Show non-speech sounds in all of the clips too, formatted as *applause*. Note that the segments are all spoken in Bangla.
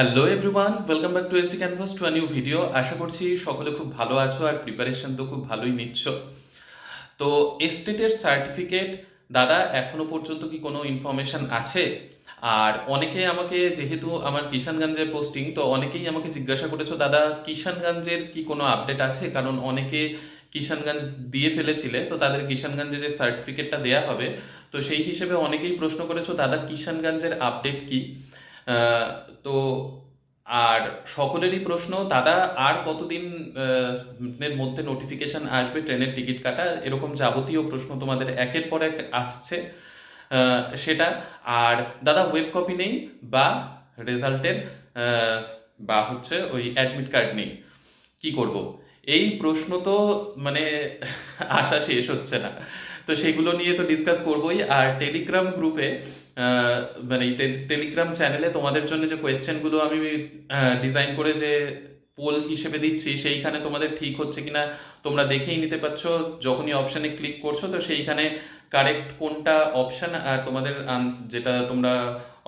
Hello everyone welcome back to AC canvas to new video আশা করছি সকলে খুব ভালো আছো আর প্রিপারেশন তো খুব ভালোই নিচ্ছ। তো এস্টেটের সার্টিফিকেট দাদা, এখনও পর্যন্ত কি কোনো ইনফরমেশন আছে? আর অনেকে আমাকে, যেহেতু আমার কিষানগঞ্জে পোস্টিং তো অনেকেই আমাকে জিজ্ঞাসা করেছ, দাদা, কিষানগঞ্জের কি কোনো আপডেট আছে? কারণ অনেকে কিষানগঞ্জ দিয়ে ফেলেছিলে, তো তাদের কিষানগঞ্জে যে সার্টিফিকেটটা দেয়া হবে, তো সেই হিসেবে অনেকেই প্রশ্ন করেছ, দাদা, কিষানগঞ্জের আপডেট কি? তো আর সকলেরই প্রশ্ন, দাদা, আর কতদিন এর মধ্যে নোটিফিকেশন আসবে, ট্রেনের টিকিট কাটা? এরকম যাবতীয় প্রশ্ন তোমাদের একের পর এক আসছে সেটা। আর দাদা ওয়েব কপি নেই বা রেজাল্টের বা হচ্ছে ওই অ্যাডমিট কার্ড নেই, কি করব? এই প্রশ্ন তো মানে *laughs* আশা শেষ হচ্ছে না। তো সেগুলো নিয়ে তো ডিসকাস করবোই। আর টেলিগ্রাম গ্রুপে মানে টেলিগ্রাম চ্যানেলে তোমাদের জন্য যে কোয়েশ্চেনগুলো আমি ডিজাইন করে যে পোল হিসেবে দিচ্ছি, সেইখানে তোমাদের ঠিক হচ্ছে কিনা তোমরা দেখেই নিতে পারছ। যখনই অপশানে ক্লিক করছ, তো সেইখানে কারেক্ট কোনটা অপশান আর তোমাদের যেটা তোমরা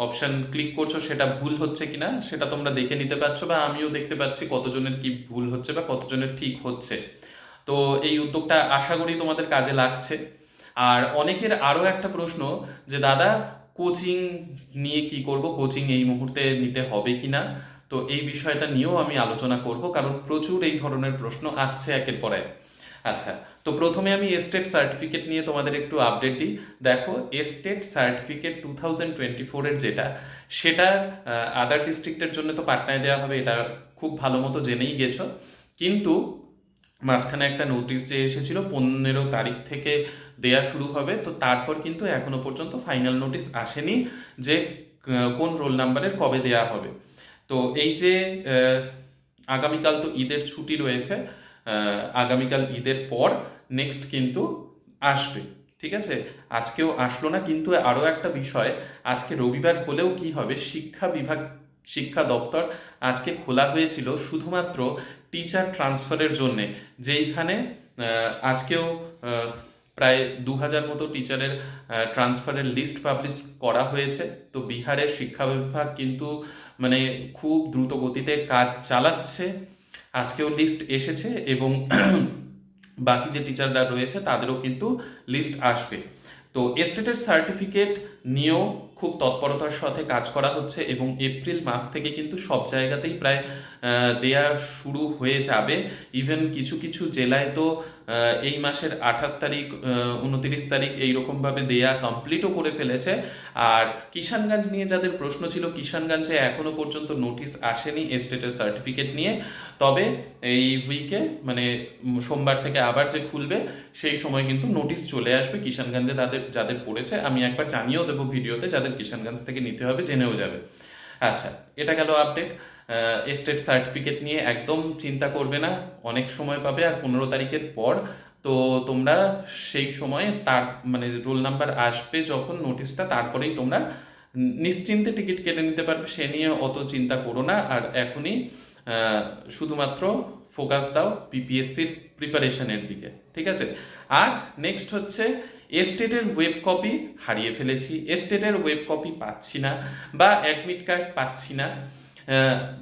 অপশান ক্লিক করছ, সেটা ভুল হচ্ছে কিনা, সেটা তোমরা দেখে নিতে পারছ বা আমিও দেখতে পাচ্ছি কতজনের কি ভুল হচ্ছে বা কতজনের ঠিক হচ্ছে। তো এই উদ্যোগটা আশা করি তোমাদের কাজে লাগছে। আর অনেকের আরও একটা প্রশ্ন যে, দাদা কোচিং নিয়ে কি করব কোচিং এই মুহূর্তে নিতে হবে কি না, তো এই বিষয়টা নিয়েও আমি আলোচনা করব, কারণ প্রচুর এই ধরনের প্রশ্ন আসছে একের পর এক। আচ্ছা তো প্রথমে আমি এস্টেট সার্টিফিকেট নিয়ে তোমাদের একটু আপডেট দিই। দেখো state certificate two thousand twenty ফোরের যেটা, সেটা আদার ডিস্ট্রিক্টের জন্য তো পাটনায় দেওয়া হবে, এটা খুব ভালো মতো জেনেই গেছো। কিন্তু মাঝখানে একটা নোটিশ যে এসেছিল, পনেরো তারিখ থেকে দেয়া শুরু হবে। তো তারপর কিন্তু এখনও পর্যন্ত ফাইনাল নোটিশ আসেনি যে কোন রোল নাম্বারের কবে দেয়া হবে। তো এই যে আগামীকাল তো ঈদের ছুটি রয়েছে আগামীকাল ঈদের পর নেক্সট কিন্তু আসবে, ঠিক আছে? আজকেও আসলো না, কিন্তু আরও একটা বিষয়, আজকে রবিবার হলেও কি হবে? শিক্ষা বিভাগ, শিক্ষা দপ্তর আজকে খোলা হয়েছিল শুধুমাত্র টিচার ট্রান্সফারের জন্যে, যেইখানে আজকেও প্রায় দু হাজার মতো টিচারের ট্রান্সফারের লিস্ট পাবলিশ করা হয়েছে। তো বিহারের শিক্ষা বিভাগ কিন্তু মানে খুব দ্রুত গতিতে কাজ চালাচ্ছে। আজকেও লিস্ট এসেছে এবং *clears throat* বাকি যে টিচাররা রয়েছে, তাদেরও কিন্তু লিস্ট আসবে। তো এস্টেটের সার্টিফিকেট নিয়েও খুব তৎপরতার সাথে কাজ করা হচ্ছে এবং এপ্রিল মাস থেকে কিন্তু সব জায়গাতেই প্রায় দেয়া শুরু হয়ে যাবে। ইভেন কিছু কিছু জেলায় তো এই মাসের আঠাশ তারিখ উনত্রিশ তারিখ এইরকমভাবে দেয়া কমপ্লিটও করে ফেলেছে। আর কিষানগঞ্জ নিয়ে যাদের প্রশ্ন ছিল, কিষানগঞ্জে এখনও পর্যন্ত নোটিশ আসেনি এস্টেটের সার্টিফিকেট নিয়ে। তবে এই উইকে মানে সোমবার থেকে আবার যে খুলবে, সেই সময় কিন্তু নোটিশ চলে আসবে কিষানগঞ্জে তাদের, যাদের পড়েছে। আমি একবার জানিয়েও দেবো ভিডিওতে, যাদের কিষানগঞ্জ থেকে নিতে হবে, জেনেও যাবে। আচ্ছা এটা গেল আপডেট এস্টেট সার্টিফিকেট নিয়ে একদম চিন্তা করবে না, অনেক সময় পাবে আর পনেরো তারিখের পর। তো তোমরা সেই সময়ে তার মানে রোল নাম্বার আসবে যখন নোটিশটা তারপরেই তোমরা নিশ্চিন্তে টিকিট কেটে নিতে পারবে। সে নিয়ে অত চিন্তা করো না। আর এখনই শুধুমাত্র ফোকাস দাও পিপিএসসির প্রিপারেশনের দিকে, ঠিক আছে? আর নেক্সট হচ্ছে এস্টেটের ওয়েব কপি হারিয়ে ফেলেছি। এস্টেটের ওয়েব কপি পাচ্ছি না বা অ্যাডমিট কার্ড পাচ্ছি না।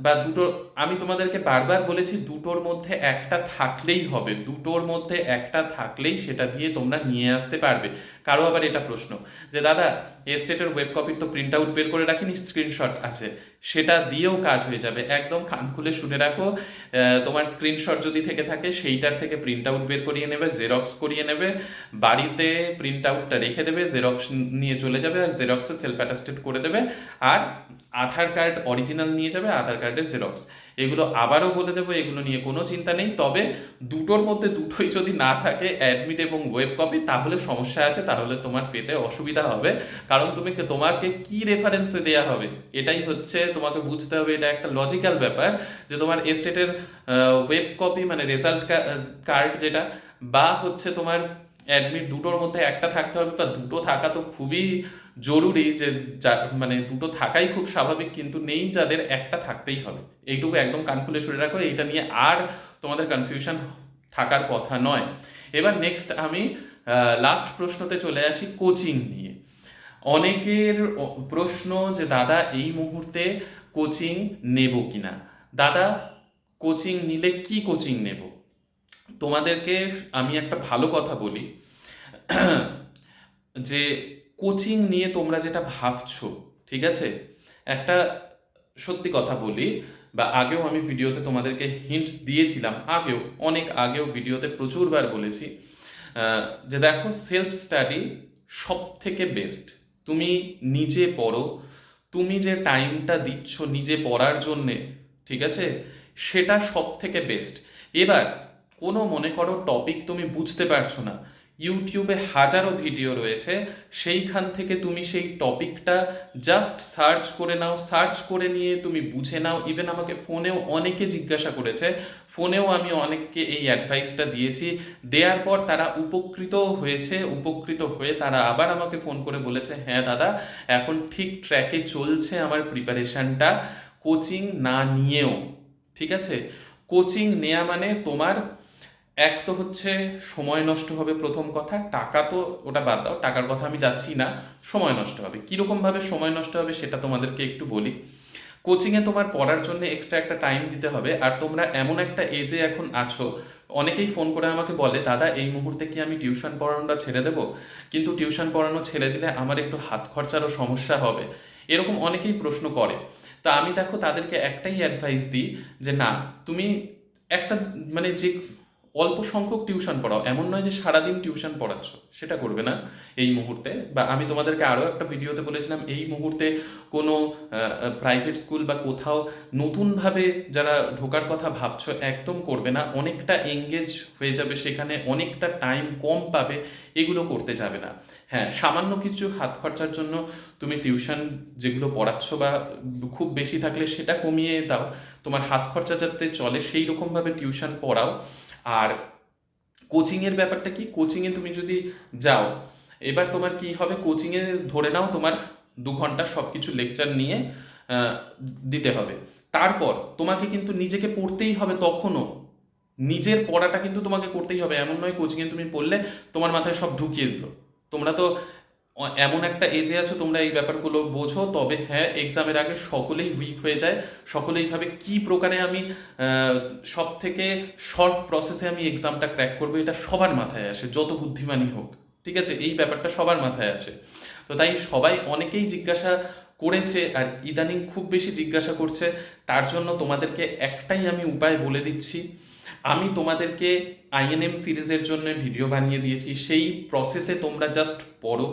বা দুটো, আমি তোমাদেরকে বারবার বলেছি দুটোর মধ্যে একটা থাকলেই হবে। দুটোর মধ্যে একটা থাকলেই সেটা দিয়ে তোমরা নিয়ে আসতে পারবে। কারও আবার এটা প্রশ্ন যে, দাদা এস্টেটের ওয়েব কপির তো প্রিন্ট আউট বের করে রাখিনি স্ক্রিনশট আছে। সেটা দিয়েও কাজ হয়ে যাবে। একদম খান খুলে শুনে রাখো। তোমার স্ক্রিনশট যদি থেকে থাকে, সেইটার থেকে প্রিন্ট আউট বের করিয়ে নেবে জেরক্স করিয়ে নেবে। বাড়িতে প্রিন্ট আউটটা রেখে দেবে জেরক্স নিয়ে চলে যাবে আর জেরক্সে সেলফ অ্যাটাস্টেড করে দেবে। আর আধার কার্ড অরিজিনাল নিয়ে যাবে, আধার কার্ডের জেরক্স এগুলো আবারও বলে দেবো, এগুলো নিয়ে কোনো চিন্তা নেই। তবে দুটোর মধ্যে দুটোই যদি না থাকে অ্যাডমিট এবং ওয়েব কপি তাহলে সমস্যা আছে, তাহলে তোমার পেতে অসুবিধা হবে। কারণ তুমি তোমাকে কি রেফারেন্সে দেয়া হবে? এটাই হচ্ছে তোমাকে বুঝতে হবে, এটা একটা লজিক্যাল ব্যাপার যে তোমার এস্টেটের ওয়েব কপি মানে রেজাল্ট কার্ড যেটা, বা হচ্ছে তোমার অ্যাডমিট দুটোর মধ্যে একটা থাকতে হবে, বা দুটো থাকা তো খুবই জরুরি যে মানে দুটো থাকাই খুব স্বাভাবিক, কিন্তু নেই যাদের একটা থাকতেই হবে। এইটুকু একদম কান খুলে শুনে রাখো, এইটা নিয়ে আর তোমাদের কনফিউশন থাকার কথা নয়। এবার নেক্সট আমি লাস্ট প্রশ্নতে চলে আসি কোচিং নিয়ে। অনেকের প্রশ্ন যে, দাদা, এই মুহূর্তে কোচিং নেব কিনা? দাদা কোচিং নিলে কি কোচিং নেব? তোমাদেরকে আমি একটা ভালো কথা বলি, যে কোচিং নিয়ে তোমরা যেটা ভাবছ, ঠিক আছে? একটা সত্যি কথা বলি, বা আগেও আমি ভিডিওতে তোমাদেরকে হিন্টস দিয়েছিলাম, আগেও, অনেক আগেও ভিডিওতে প্রচুরবার বলেছি যে দেখো সেলফ স্টাডি সব থেকে বেস্ট তুমি নিজে পড়ো, তুমি যে টাইমটা দিচ্ছ নিজে পড়ার জন্যে, ঠিক আছে? সেটা সব থেকে বেস্ট এবার, কোনো মনে করো টপিক তুমি বুঝতে পারছ না ইউটিউবে হাজারো ভিডিও রয়েছে। সেইখান থেকে তুমি সেই টপিকটা জাস্ট সার্চ করে নাও সার্চ করে নিয়ে তুমি বুঝে নাও। ইভেন আমাকে ফোনেও অনেকে জিজ্ঞাসা করেছে। ফোনেও আমি অনেককে এই অ্যাডভাইসটা দিয়েছি। দেওয়ার পর তারা উপকৃত হয়েছে, উপকৃত হয়ে তারা আবার আমাকে ফোন করে বলেছে হ্যাঁ দাদা, এখন ঠিক ট্র্যাকে চলছে আমার প্রিপারেশনটা কোচিং না নিয়েও, ঠিক আছে? কোচিং নেওয়া মানে তোমার এক তো হচ্ছে সময় নষ্ট হবে প্রথম কথা, টাকা তো ওটা বাদ দাও, টাকার কথা আমি যাচ্ছি না, সময় নষ্ট হবে। কীরকম ভাবে সময় নষ্ট হবে সেটা তোমাদেরকে একটু বলি। কোচিংয়ে তোমার পড়ার জন্য এক্সট্রা একটা টাইম দিতে হবে, আর তোমরা এমন একটা এজে এখন আছো, অনেকেই ফোন করে আমাকে বলে, দাদা, এই মুহূর্তে কি আমি টিউশন পড়ানোটা ছেড়ে দেবো? কিন্তু টিউশন পড়ানো ছেড়ে দিলে আমার একটু হাত খরচারও সমস্যা হবে। এরকম অনেকেই প্রশ্ন করে। তা আমি দেখো তাদেরকে একটাই অ্যাডভাইস দিই যে, না, তুমি একটা মানে যে অল্প সংখ্যক টিউশন পড়াও, এমন নয় যে সারাদিন টিউশন পড়াচ্ছ, সেটা করবে না এই মুহূর্তে। বা আমি তোমাদেরকে আরও একটা ভিডিওতে বলেছিলাম, এই মুহূর্তে কোনো প্রাইভেট স্কুল বা কোথাও নতুনভাবে যারা ঢোকার কথা ভাবছ, একদম করবে না। অনেকটা এঙ্গেজ হয়ে যাবে সেখানে, অনেকটা টাইম কম পাবে, এগুলো করতে যাবে না। হ্যাঁ সামান্য কিছু হাত খরচার জন্য তুমি টিউশন যেগুলো পড়াচ্ছ বা খুব বেশি থাকলে সেটা কমিয়ে দাও। তোমার হাত খরচা যাতে চলে, সেই রকমভাবে টিউশন পড়াও। আর কোচিংয়ের ব্যাপারটা কি? কোচিংয়ে তুমি যদি যাও, এবার তোমার কি হবে? কোচিংয়ে ধরে নাও তোমার দু ঘণ্টা সব কিছু লেকচার নিয়ে দিতে হবে। তারপর তোমাকে কিন্তু নিজেকে পড়তেই হবে তখনও। নিজের পড়াটা কিন্তু তোমাকে করতেই হবে। এমন নয় কোচিংয়ে তুমি পড়লে তোমার মাথায় সব ঢুকিয়ে দিল। তোমরা তো এমন একটা এজে আছো, তোমরা এই ব্যাপারগুলো বোঝো। তবে হ্যাঁ এক্সামের আগে সকলেই উইক হয়ে যায়। সকলেই ভাবে কি প্রকারে আমি সব থেকে শর্ট প্রসেসে আমি এক্সামটা ক্র্যাক করব, এটা সবার মাথায় আসে, যত বুদ্ধিমানই হোক। ঠিক আছে? এই ব্যাপারটা সবার মাথায় আসে। তো তাই সবাই অনেকেই জিজ্ঞাসা করেছে, আর ইদানিং খুব বেশি জিজ্ঞাসা করছে। তার জন্য তোমাদেরকে একটাই আমি উপায় বলে দিচ্ছি। আমি তোমাদেরকে আইএনএম সিরিজের জন্য ভিডিও বানিয়ে দিয়েছি। সেই প্রসেসে তোমরা জাস্ট পড়ো।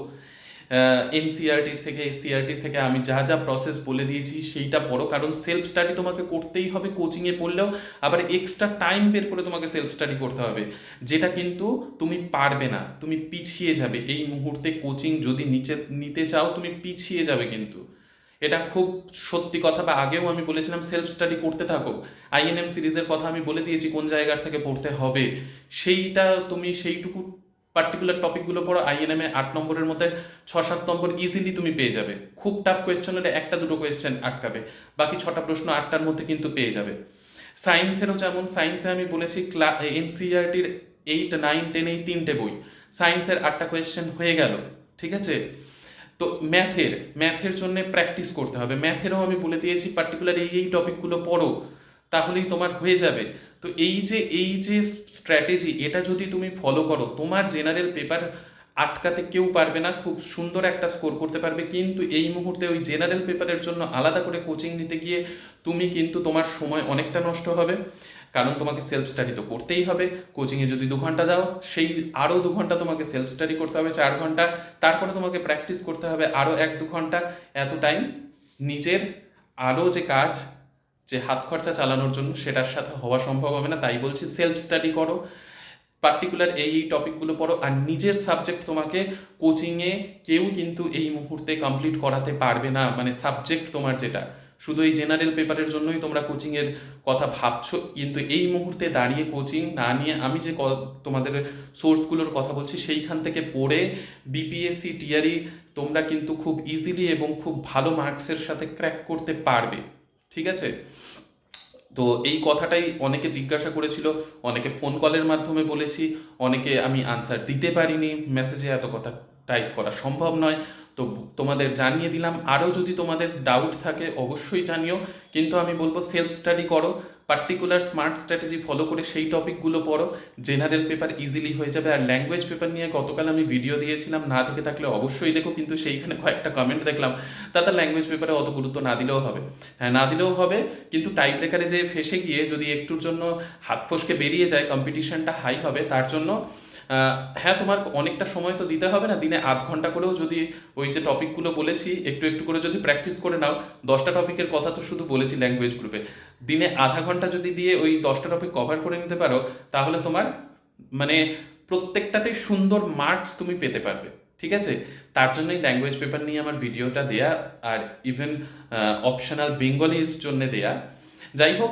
এনসিআরটির থেকে এসসিআরটির থেকে আমি যা যা প্রসেস বলে দিয়েছি সেইটা পড়ো। কারণ সেলফ স্টাডি তোমাকে করতেই হবে কোচিংয়ে পড়লেও আবার এক্সট্রা টাইম বের করে তোমাকে সেলফ স্টাডি করতে হবে। যেটা কিন্তু তুমি পারবে না, তুমি পিছিয়ে যাবে। এই মুহূর্তে কোচিং যদি নিচে, নিতে চাও, তুমি পিছিয়ে যাবে কিন্তু। এটা খুব সত্যি কথা বা আগেও আমি বলেছিলাম সেলফ স্টাডি করতে থাকো। আইএনএম সিরিজের কথা আমি বলে দিয়েছি, কোন জায়গার থেকে পড়তে হবে। সেইটা তুমি সেইটুকু পার্টিকুলার টপিকগুলো পড়ো আইএনএম আট নম্বরের মধ্যে ছ, সাত নম্বর ইজিলি তুমি পেয়ে যাবে। খুব টাফ কোয়েশ্চেন হলে একটা, দুটো কোয়েশ্চেন আটকাবে। বাকি ছটা প্রশ্ন আটটার মধ্যে কিন্তু পেয়ে যাবে। সায়েন্সেরও যেমন সায়েন্সে আমি বলেছি ক্লা এনসিআরটির এইট নাইন টেন এই তিনটে বই। সায়েন্সের আটটা কোয়েশ্চেন হয়ে গেল, ঠিক আছে? তো ম্যাথের ম্যাথের জন্য প্র্যাকটিস করতে হবে। ম্যাথেরও আমি বলে দিয়েছি পার্টিকুলার এই এই টপিকগুলো পড়ো, তাহলেই তোমার হয়ে যাবে। তো এই যে এই যে স্ট্র্যাটেজি এটা যদি তুমি ফলো করো, তোমার জেনারেল পেপার আটকাতে কেউ পারবে না, খুব সুন্দর একটা স্কোর করতে পারবে। কিন্তু এই মুহূর্তে ওই জেনারেল পেপারের জন্য আলাদা করে কোচিং নিতে গিয়ে তুমি কিন্তু তোমার সময় অনেকটা নষ্ট হবে। কারণ তোমাকে সেলফ স্টাডি তো করতেই হবে। কোচিংয়ে যদি দু ঘণ্টা যাও, সেই আরও দু ঘণ্টা তোমাকে সেলফ স্টাডি করতে হবে, চার ঘণ্টা। তারপরে তোমাকে প্র্যাকটিস করতে হবে আরও এক দু ঘণ্টা এত টাইম নিজের আরও যে কাজ যে হাত খরচা চালানোর জন্য সেটার সাথে হওয়া সম্ভব হবে না, তাই বলছি সেলফ স্টাডি করো। পার্টিকুলার এই এই টপিকগুলো পড়ো আর নিজের সাবজেক্ট তোমাকে কোচিংয়ে কেউ কিন্তু এই মুহূর্তে কমপ্লিট করাতে পারবে না মানে সাবজেক্ট তোমার যেটা। শুধু এই জেনারেল পেপারের জন্যই তোমরা কোচিংয়ের কথা ভাবছ, কিন্তু এই মুহূর্তে দাঁড়িয়ে কোচিং না নিয়ে আমি যে তোমাদের সোর্সগুলোর কথা বলছি, সেইখান থেকে পড়ে বিপিএসসি টিআরই তোমরা কিন্তু খুব ইজিলি এবং খুব ভালো মার্কসের সাথে ক্র্যাক করতে পারবে। ঠিক আছে? তো এই কথাটাই অনেকে জিজ্ঞাসা করেছিল, অনেকে ফোন কলের মাধ্যমে বলেছি, অনেকে আমি আনসার দিতে পারিনি মেসেজে এত কথা টাইপ করা সম্ভব নয়। তো তোমাদের জানিয়ে দিলাম। আরও যদি তোমাদের ডাউট থাকে, অবশ্যই জানিও। কিন্তু আমি বলব সেলফ স্টাডি করো। পার্টিকুলার স্মার্ট স্ট্র্যাটেজি ফলো করে সেই টপিকগুলো পড়ো। জেনারেল পেপার ইজিলি হয়ে যাবে। আর ল্যাঙ্গুয়েজ পেপার নিয়ে গতকাল আমি ভিডিও দিয়েছিলাম। না দেখে থাকলে অবশ্যই দেখো, কিন্তু সেইখানে কয়েকটা কমেন্ট দেখলাম। তাতে ল্যাঙ্গুয়েজ পেপারে অত গুরুত্ব না দিলেও হবে। হ্যাঁ না দিলেও হবে, কিন্তু টাইপ ব্রেকারে যে ফেসে গিয়ে যদি একটুর জন্য হাত ফসকে বেরিয়ে যায় কম্পিটিশনটা হাই হবে, তার জন্য হ্যাঁ তোমার অনেকটা সময় তো দিতে হবে না। দিনে আধ ঘণ্টা করেও যদি ওই যে টপিকগুলো বলেছি, একটু একটু করে যদি প্র্যাকটিস করে নাও, দশটা টপিকের কথা তো শুধু বলেছি ল্যাঙ্গুয়েজ গ্রুপে দিনে আধা ঘণ্টা যদি দিয়ে ওই দশটা টপিক কভার করে নিতে পারো, তাহলে তোমার মানে প্রত্যেকটাতেই সুন্দর মার্কস তুমি পেতে পারবে, ঠিক আছে? তার জন্যই ল্যাঙ্গুয়েজ পেপার নিয়ে আমার ভিডিওটা দেয়া আর ইভেন অপশনাল বেঙ্গলির জন্য দেয়া। যাই হোক,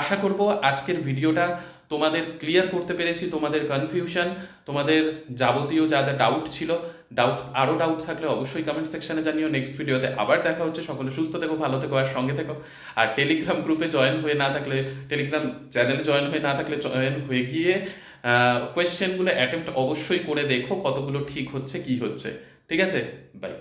আশা করব আজকের ভিডিওটা তোমাদের ক্লিয়ার করতে পেরেছি, তোমাদের কনফিউশন তোমাদের যাবতীয় যা যা ডাউট ছিল ডাউট আরও ডাউট থাকলে অবশ্যই কমেন্ট সেকশানে জানিও। নেক্সট ভিডিওতে আবার দেখা হচ্ছে। সকলে সুস্থ থেকো, ভালো থেকো আর সঙ্গে থেকো। আর টেলিগ্রাম গ্রুপে জয়েন হয়ে না থাকলে টেলিগ্রাম চ্যানেলে জয়েন হয়ে না থাকলে জয়েন হয়ে গিয়ে কোয়েশ্চেনগুলো অ্যাটেম্প্ট অবশ্যই করে দেখো কতগুলো ঠিক হচ্ছে, কি হচ্ছে। ঠিক আছে? বাই